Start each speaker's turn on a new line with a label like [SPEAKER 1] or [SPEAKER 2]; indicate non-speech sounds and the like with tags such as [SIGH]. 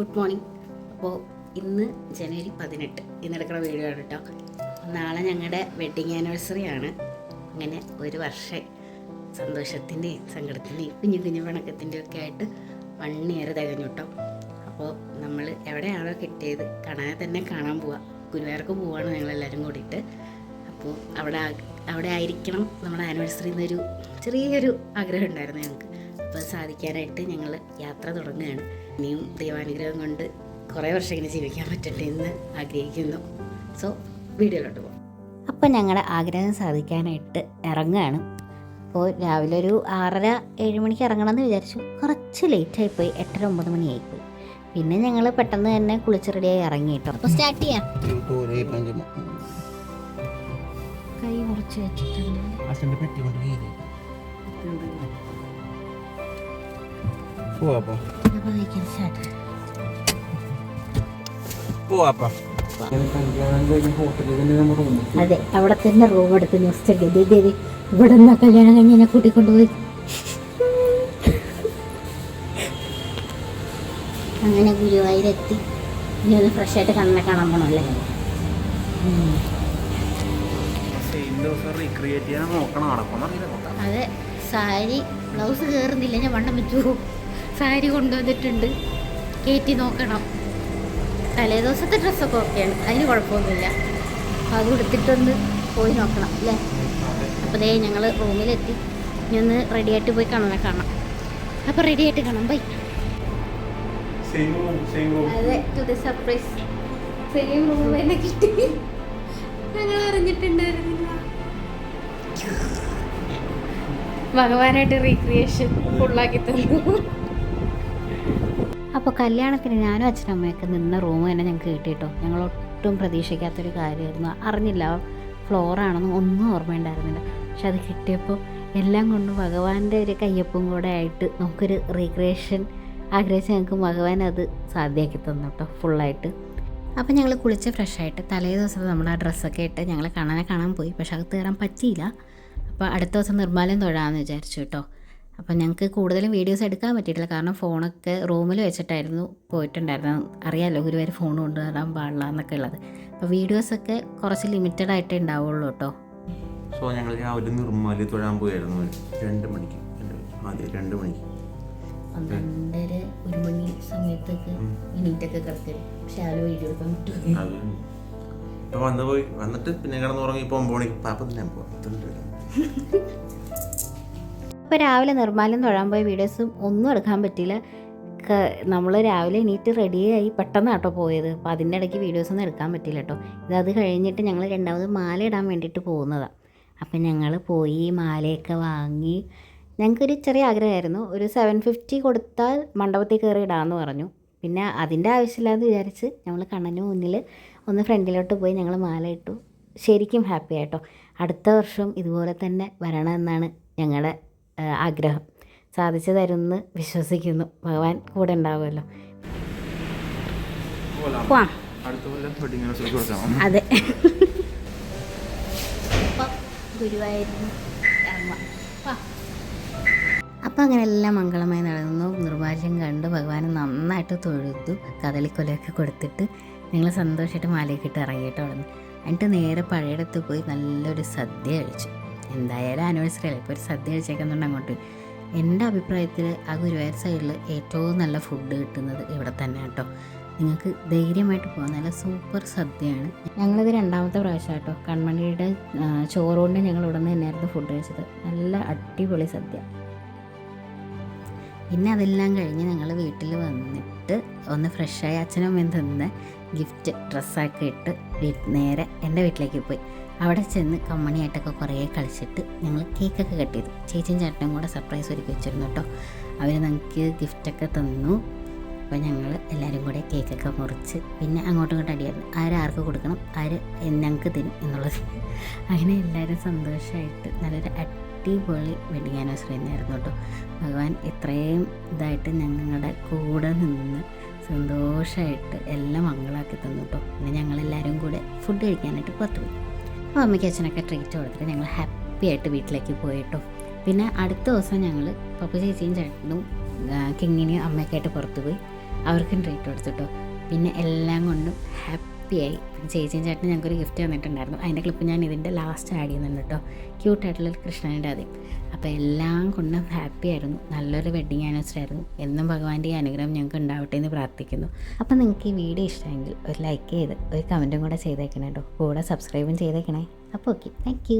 [SPEAKER 1] Good morning. അപ്പോൾ ഇന്ന് ജനുവരി പതിനെട്ട്. ഇന്ന് എടുക്കുന്ന വീഡിയോ ആണ് കേട്ടോ. നാളെ ഞങ്ങളുടെ വെഡിങ് ആനിവേഴ്സറി ആണ്. അങ്ങനെ ഒരു വർഷം സന്തോഷത്തിന്റെയും സങ്കടത്തിന്റെയും കുഞ്ഞു കുഞ്ഞു പണക്കത്തിന്റെയും ഒക്കെ ആയിട്ട് വൺ ഇയർ തികഞ്ഞു കേട്ടോ. അപ്പോൾ നമ്മൾ എവിടെയാണോ കിട്ടിയത്? കാണാതെ തന്നെ കാണാൻ പോവാം. ഗുരുവായൂർക്ക് പോവാണ് ഞങ്ങളെല്ലാവരും കൂടിയിട്ട്. അപ്പോൾ അവിടെ അവിടെ ആയിരിക്കണം നമ്മുടെ ആനിവേഴ്സറി എന്നൊരു ചെറിയൊരു ആഗ്രഹം ഉണ്ടായിരുന്നു ഞങ്ങൾക്ക്. അപ്പോൾ സാധിക്കാനായിട്ട് ഞങ്ങൾ യാത്ര തുടങ്ങുകയാണ്. ഇനിയും ദൈവാനുഗ്രഹം കൊണ്ട് കുറേ വർഷം ഇങ്ങനെ ജീവിക്കാൻ പറ്റട്ടെ എന്ന് ആഗ്രഹിക്കുന്നു. സോ വീഡിയോയിലോട്ട് പോകും അപ്പോൾ ഞങ്ങളുടെ ആഗ്രഹം സാധിക്കാനായിട്ട് ഇറങ്ങുകയാണ്. അപ്പോൾ രാവിലെ ഒരു ആറര ഏഴ് മണിക്ക് ഇറങ്ങണമെന്ന് വിചാരിച്ചു. കുറച്ച് ലേറ്റായിപ്പോയി എട്ടര ഒമ്പത് മണിയായിപ്പോയി. പിന്നെ ഞങ്ങൾ പെട്ടെന്ന് തന്നെ കുളിച്ച് റെഡിയായി ഇറങ്ങി കേട്ടോ അപ്പോൾ സ്റ്റാർട്ട് ചെയ്യാം. കൈ മുറിച്ച് വെച്ചിട്ടുണ്ട്.
[SPEAKER 2] പോവാപ്പാ പോവാപ്പാ
[SPEAKER 1] അതെ അവിടെ തന്നെ റൂം എടുത്ത് ന്യൂസ് ഇവിടെ നിന്നാ കല്യാണം കഴിഞ്ഞ് എന്നെ കൂട്ടിക്കൊണ്ടുപോയി. അങ്ങനെ ഗുരുവായൂരെത്തി ഇനി ഒന്ന് ഫ്രഷ് ആയിട്ട് കണ്ണെ കാണാൻ പോണല്ലേ അതെ സാരി ബ്ലൗസ് കേറുന്നില്ല ഞാൻ വണ്ണം വെച്ചു സാരി കൊണ്ടുവന്നിട്ടുണ്ട്. കയറ്റി നോക്കണം. തലേ ദിവസത്തെ ഡ്രസ്സൊക്കെ ഓക്കെയാണ്. അതിന് കുഴപ്പമൊന്നുമില്ല. അപ്പോൾ അത് കൊടുത്തിട്ടൊന്ന് പോയി നോക്കണം അല്ലേ? അപ്പോൾ ദേ ഞങ്ങൾ റൂമിലെത്തി. ഇനി ഒന്ന് റെഡിയായിട്ട് പോയി കാണാൻ കാണാം. അപ്പോൾ റെഡിയായിട്ട് കാണാം. ബൈ. അതെ to the surprise same room തന്നെ കിട്ടി. ഞങ്ങൾ അറിഞ്ഞിട്ടുണ്ടായിരുന്നില്ല. ഭഗവാനായിട്ട് റീക്രിയേഷൻ ഫുള്ളാക്കി തന്നു. അപ്പോൾ കല്യാണത്തിന് ഞാനും അച്ഛനും അമ്മയൊക്കെ നിന്ന റൂം തന്നെ ഞങ്ങൾക്ക് കിട്ടിയിട്ടോ ഞങ്ങൾ ഒട്ടും പ്രതീക്ഷിക്കാത്തൊരു കാര്യമായിരുന്നു. അറിഞ്ഞില്ല ഫ്ലോറാണെന്ന് ഒന്നും ഓർമ്മയുണ്ടായിരുന്നില്ല. പക്ഷെ അത് കിട്ടിയപ്പോൾ എല്ലാം കൊണ്ടും ഭഗവാന്റെ ഒരു കയ്യൊപ്പും കൂടെ ആയിട്ട് നമുക്കൊരു റീക്രിയേഷൻ ആഗ്രഹിച്ച് ഞങ്ങൾക്ക് ഭഗവാൻ അത് സാധ്യമാക്കി തന്നു കേട്ടോ ഫുള്ളായിട്ട് അപ്പോൾ ഞങ്ങൾ കുളിച്ച് ഫ്രഷായിട്ട് തലേ ദിവസം നമ്മൾ ആ ഡ്രസ്സൊക്കെ ഇട്ട് ഞങ്ങൾ കാണാനെ കാണാൻ പോയി. പക്ഷെ അത് കയറാൻ പറ്റിയില്ല. അപ്പോൾ അടുത്ത ദിവസം നിർമ്മാലയം തൊഴാമെന്ന് വിചാരിച്ചു കേട്ടോ. അപ്പോൾ ഞങ്ങൾക്ക് കൂടുതലും വീഡിയോസ് എടുക്കാൻ പറ്റിയിട്ടില്ല. കാരണം ഫോണൊക്കെ റൂമിൽ വെച്ചിട്ടായിരുന്നു പോയിട്ടുണ്ടായിരുന്നത്. അറിയാമല്ലോ ഗുരുവായൂർ ഫോൺ കൊണ്ടുവരാൻ പാടില്ല എന്നൊക്കെ ഉള്ളത്. അപ്പോൾ വീഡിയോസൊക്കെ കുറച്ച് ലിമിറ്റഡ് ആയിട്ടേ ഉണ്ടാവുള്ളൂ കേട്ടോ.
[SPEAKER 2] സോ ഞങ്ങൾ രാവിലെ നിർമ്മാലി തൊഴാൻ പോയായിരുന്നു. രണ്ട് മണിക്ക്. ആദ്യം രണ്ട് മണിക്ക്.
[SPEAKER 1] പന്ത്രണ്ടര ഒരു മണി സമയത്തൊക്കെ പക്ഷെ വീഡിയോ എടുക്കാൻ പറ്റും
[SPEAKER 2] അപ്പോൾ വന്ന് പോയി. വന്നിട്ട് പിന്നെ കിടന്നുറങ്ങി ഉറങ്ങി ഇപ്പൊ ഒമ്പത് മണിക്ക്. പോവാം. [LAUGHS]
[SPEAKER 1] ഇപ്പോൾ രാവിലെ നിർമ്മാലം തൊഴാൻ പോയ വീഡിയോസും ഒന്നും എടുക്കാൻ പറ്റിയില്ല. നമ്മൾ രാവിലെ എണീറ്റ് റെഡിയായി പെട്ടെന്ന് കേട്ടോ പോയത്. അപ്പോൾ അതിന്റെ ഇടയ്ക്ക് വീഡിയോസൊന്നും എടുക്കാൻ പറ്റില്ല കേട്ടോ ഇത് അത് കഴിഞ്ഞിട്ട് ഞങ്ങൾ രണ്ടാമത് മാല ഇടാൻ വേണ്ടിയിട്ട് പോകുന്നതാണ് അപ്പം ഞങ്ങൾ പോയി മാലയൊക്കെ വാങ്ങി. ഞങ്ങൾക്കൊരു ചെറിയ ആഗ്രഹമായിരുന്നു. ഒരു സെവൻ ഫിഫ്റ്റി കൊടുത്താൽ മണ്ഡപത്തിൽ കയറി ഇടാമെന്ന് പറഞ്ഞു. പിന്നെ അതിന്റെ ആവശ്യമില്ലാന്ന് വിചാരിച്ച് ഞങ്ങൾ കണ്ണന് മുന്നിൽ ഒന്ന് ഫ്രണ്ടിലോട്ട് പോയി ഞങ്ങൾ മാല ഇട്ടു. ശരിക്കും ഹാപ്പി ആയിട്ടോ അടുത്ത വർഷം ഇതുപോലെ തന്നെ വരണമെന്നാണ് ഞങ്ങളുടെ ആഗ്രഹം. സാധിച്ചു തരുമെന്ന് വിശ്വസിക്കുന്നു. ഭഗവാൻ കൂടെ ഉണ്ടാവുമല്ലോ. അതെ. ഗുരുവായൂരിന് അപ്പം അങ്ങനെ എല്ലാം മംഗളമായി നടന്നു. നിർവാചം കണ്ട് ഭഗവാനെ നന്നായിട്ട് തൊഴുതു കദളിക്കൊലയൊക്കെ കൊടുത്തിട്ട് നിങ്ങൾ സന്തോഷമായിട്ട് മാലയൊക്കെ ഇട്ട് ഇറങ്ങിയിട്ട് അവിടെ എന്നിട്ട് നേരെ പഴയടത്ത് പോയി നല്ലൊരു സദ്യ കഴിച്ചു. എന്തായാലും ആനിവേഴ്സറി അല്ലേ? ഇപ്പോൾ ഒരു സദ്യ കഴിച്ചേക്കുന്നുണ്ട് അങ്ങോട്ട്. എന്റെ അഭിപ്രായത്തിൽ ആ ഗുരുവായൂർ സൈഡിൽ ഏറ്റവും നല്ല ഫുഡ് കിട്ടുന്നത് ഇവിടെ തന്നെ കേട്ടോ നിങ്ങൾക്ക് ധൈര്യമായിട്ട് പോകാം നല്ല സൂപ്പർ സദ്യയാണ്. ഞങ്ങളിത് രണ്ടാമത്തെ പ്രാവശ്യം കേട്ടോ കൺമണിയുടെ ചോറുകൊണ്ട് ഞങ്ങൾ ഇവിടെ നിന്ന് തന്നെയായിരുന്നു ഫുഡ് കഴിച്ചത്. നല്ല അടിപൊളി സദ്യ. പിന്നെ അതെല്ലാം കഴിഞ്ഞ് ഞങ്ങൾ വീട്ടിൽ വന്നിട്ട് ഒന്ന് ഫ്രഷായി അച്ഛനും അമ്മയും തന്ന് ഗിഫ്റ്റ് ഡ്രസ്സൊക്കെ ഇട്ട് നേരെ എന്റെ വീട്ടിലേക്ക് പോയി. അവിടെ ചെന്ന് കമ്മണിയായിട്ടൊക്കെ കുറേ കളിച്ചിട്ട് ഞങ്ങൾ കേക്കൊക്കെ കെട്ടിയത്. ചേച്ചിയും ചേട്ടനും കൂടെ സർപ്രൈസ് ഒരുക്കി വെച്ചിരുന്നു കേട്ടോ. അവർ ഞങ്ങൾക്ക് ഗിഫ്റ്റൊക്കെ തന്നു. അപ്പോൾ ഞങ്ങൾ എല്ലാവരും കൂടെ കേക്കൊക്കെ മുറിച്ച് പിന്നെ അങ്ങോട്ടും ഇങ്ങോട്ടും അടിയായിരുന്നു. ആര് ആർക്ക് കൊടുക്കണം ആര് ഞങ്ങൾക്ക് തരും എന്നുള്ളത്. അങ്ങനെ എല്ലാവരും സന്തോഷമായിട്ട് നല്ലൊരു അടിപൊളി വെഡിങ് ആനിവേഴ്സറി തന്നെയായിരുന്നു കേട്ടോ. ഭഗവാൻ ഇത്രയും ഇതായിട്ട് ഞങ്ങളുടെ കൂടെ നിന്ന് സന്തോഷമായിട്ട് എല്ലാം മംഗളാക്കി തന്നു കേട്ടോ. പിന്നെ ഞങ്ങളെല്ലാവരും കൂടെ ഫുഡ് കഴിക്കാനായിട്ട് പുറത്തു പോയി അപ്പോൾ അമ്മയ്ക്ക് അച്ഛനൊക്കെ ട്രീറ്റ് കൊടുത്തിട്ട് ഞങ്ങൾ ഹാപ്പി ആയിട്ട് വീട്ടിലേക്ക് പോയിട്ടോ. പിന്നെ അടുത്ത ദിവസം ഞങ്ങൾ പപ്പു ചേച്ചിയും ചേട്ടനും കിങ്ങിനെയും അമ്മയൊക്കെ ആയിട്ട് പുറത്തു പോയി. അവർക്കും ട്രീറ്റ് കൊടുത്തിട്ടോ. പിന്നെ എല്ലാം കൊണ്ടും ഹാപ്പിയായി പിന്നെ ചേച്ചിയും ചേട്ടനും ഞങ്ങൾക്കൊരു ഗിഫ്റ്റ് തന്നിട്ടുണ്ടായിരുന്നു. അതിന്റെ ക്ലിപ്പ് ഞാൻ ഇതിന്റെ ലാസ്റ്റ് ആഡ് ചെയ്യുന്നുണ്ട് കേട്ടോ. ക്യൂട്ടായിട്ടുള്ള കൃഷ്ണന്റെ ആദ്യം. അപ്പോൾ എല്ലാം കൊണ്ടും ഹാപ്പി ആയിരുന്നു. നല്ലൊരു വെഡ്ഡിങ് ആനിവേഴ്സറി ആയിരുന്നു. എന്നും ഭഗവാന്റെ അനുഗ്രഹം ഞങ്ങൾക്ക് ഉണ്ടാവട്ടെ എന്ന് പ്രാർത്ഥിക്കുന്നു. അപ്പോൾ നിങ്ങൾക്ക് ഈ വീഡിയോ ഇഷ്ടമെങ്കിൽ ഒരു ലൈക്ക് ചെയ്ത് ഒരു കമന്റും കൂടെ ചെയ്തേക്കണേ കേട്ടോ കൂടെ സബ്സ്ക്രൈബും ചെയ്തേക്കണേ. അപ്പോൾ ഓക്കെ താങ്ക്